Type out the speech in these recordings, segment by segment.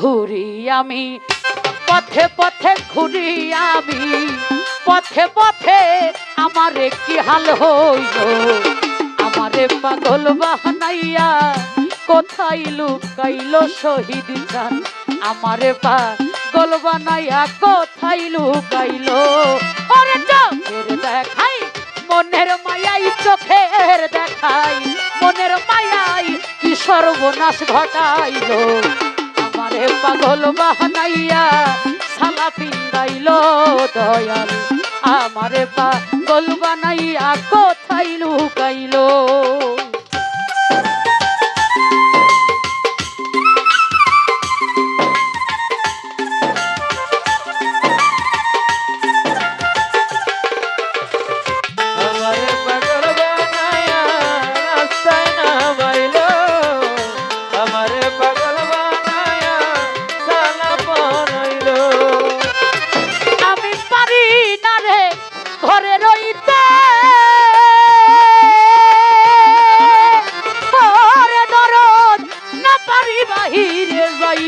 ঘুরি আমি পথে পথে ঘুরি আমি পথে পথে আমারে কি হাল হইল? আমারে পাগল বাহানাইয়া কোথায় লুকাইল শহীদ জান আমারে পাগল বানাইয়া কোথায় লুকাইল? ওরে চোখের দেখাই, মনের মায়াই চোখের দেখাই, মনের মায়াই কি সর্বনাশ ঘটাইল? পাগল বাহানাইয়া সালা পিন্দাইল দয়াল। আমারে পাগল বানাইয়া কোথায় লুকাইল?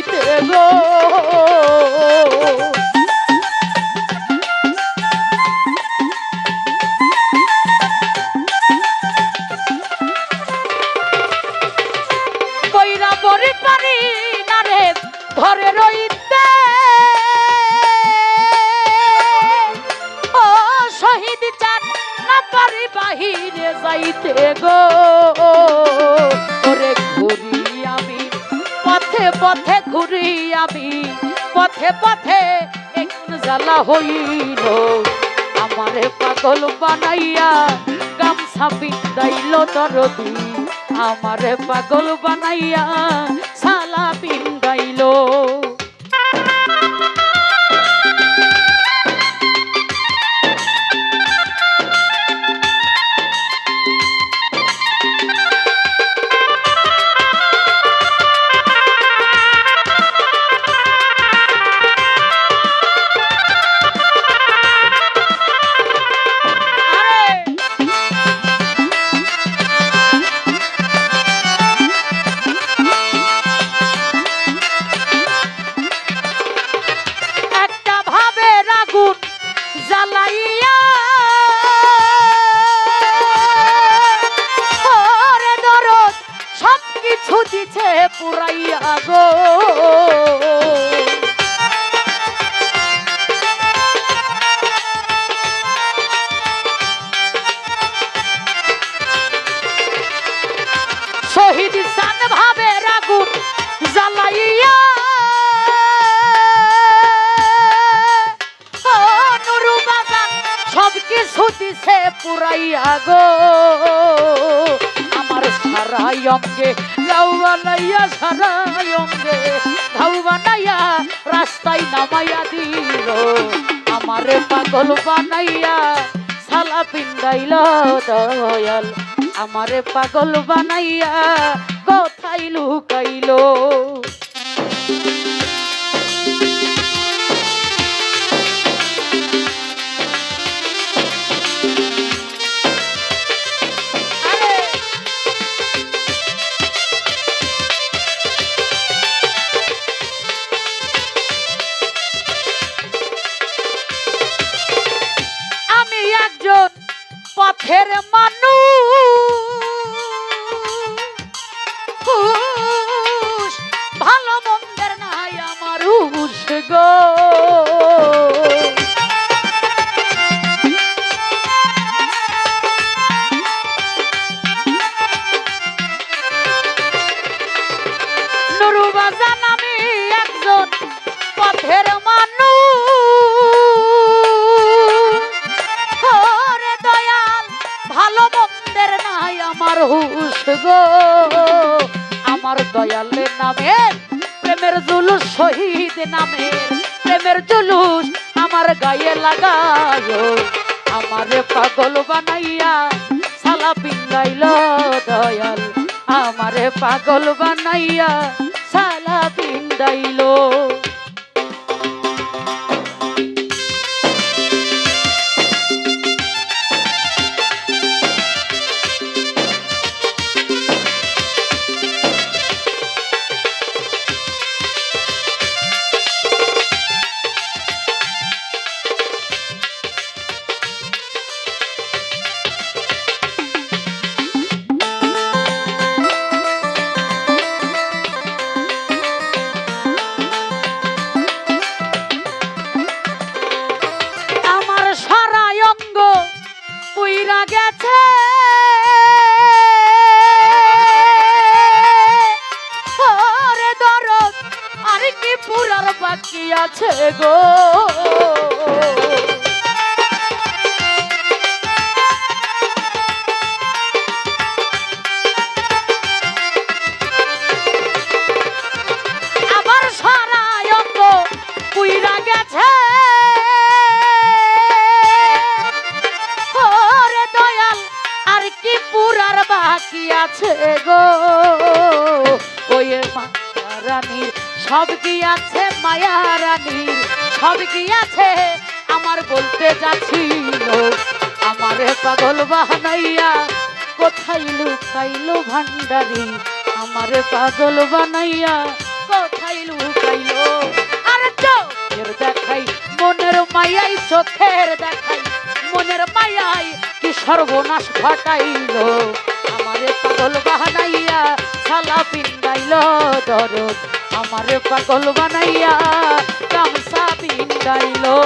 যাইতে গো। কইরা বড়ি পারি না রে, ঘরে রইতে। ও শহীদ চান না পারি বাহিরে যাইতে গো। আমি পথে পথে একটু জ্বালা হইল। আমারে পাগল বানাইয়া গামছা পিন্দাইল দরদি। আমারে পাগল বানাইয়া সালা পিন্দাইল রাগুন জ্বালাইয়া সব কিছু দিছে পুরাইয়া গো। আমার সারাই অঙ্গে লাউ বানাইয়া সারাই অঙ্গে ঘাউ বানাইয়া রাস্তায় নামাইয়া দিল। আমারে পাগল বানাইয়া সালা পিন্দাইল দয়াল। আমারে পাগল বানাইয়া কোথায় লুকাইলো। পথের মানুষ। গো। নুরু বাজান আমি একজন পথের নাই আমার গো। আমার দয়ালের নামের প্রেমের জুলুস শহীদ নামের প্রেমের জুলুস আমার গায়ে লাগায় আমারে পাগল বানাইয়া সালা পিঙ্গাইল দয়াল। আমারে পাগল বানাইয়া সালা পিন্দাইল গিয়াছে গো। আবার সারা অঙ্গ পুইরা গেছে। আর কি পুরার বাকি আছে গো। ওই মায়া রানীর সব কি আছে মায়া রানীর সব কি আছে? আমার বলতে যাচ্ছিল আমারে পাগল বানাইয়া কোথায় লুকাইলো ভান্ডারি? আমারে পাগল বানাইয়া কোথায় লুকাইলো? আর চোখের দেখাই মনের মায়াই, চোখের দেখাই মনের মায়াই কি সর্বনাশ ঘটাইলো? আমারে পাগল বানাইয়া দরদ আমারে পাগল বানাইয়া গামছা পিন্ডাইলো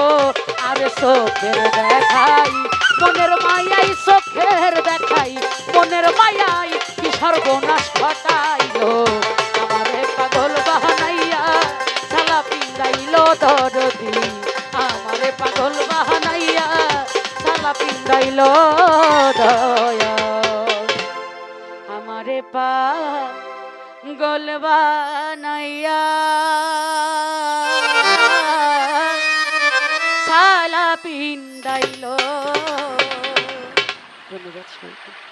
আর চোখের দেখাই, মনের মায়াই চোখের দেখাই, মনের মায়াই কি সর্বনাশ ঘটাইলো। আমারে পাগল বানাইয়া সালা পিন্ডাইলো দরদি। আমারে পাগল বানাইয়া সালা পিন্ডাইলো দয়া আমারে পা গোল বানাইয়া সালা পিন্ডাইলো ধন্যবাদ সবাইকে।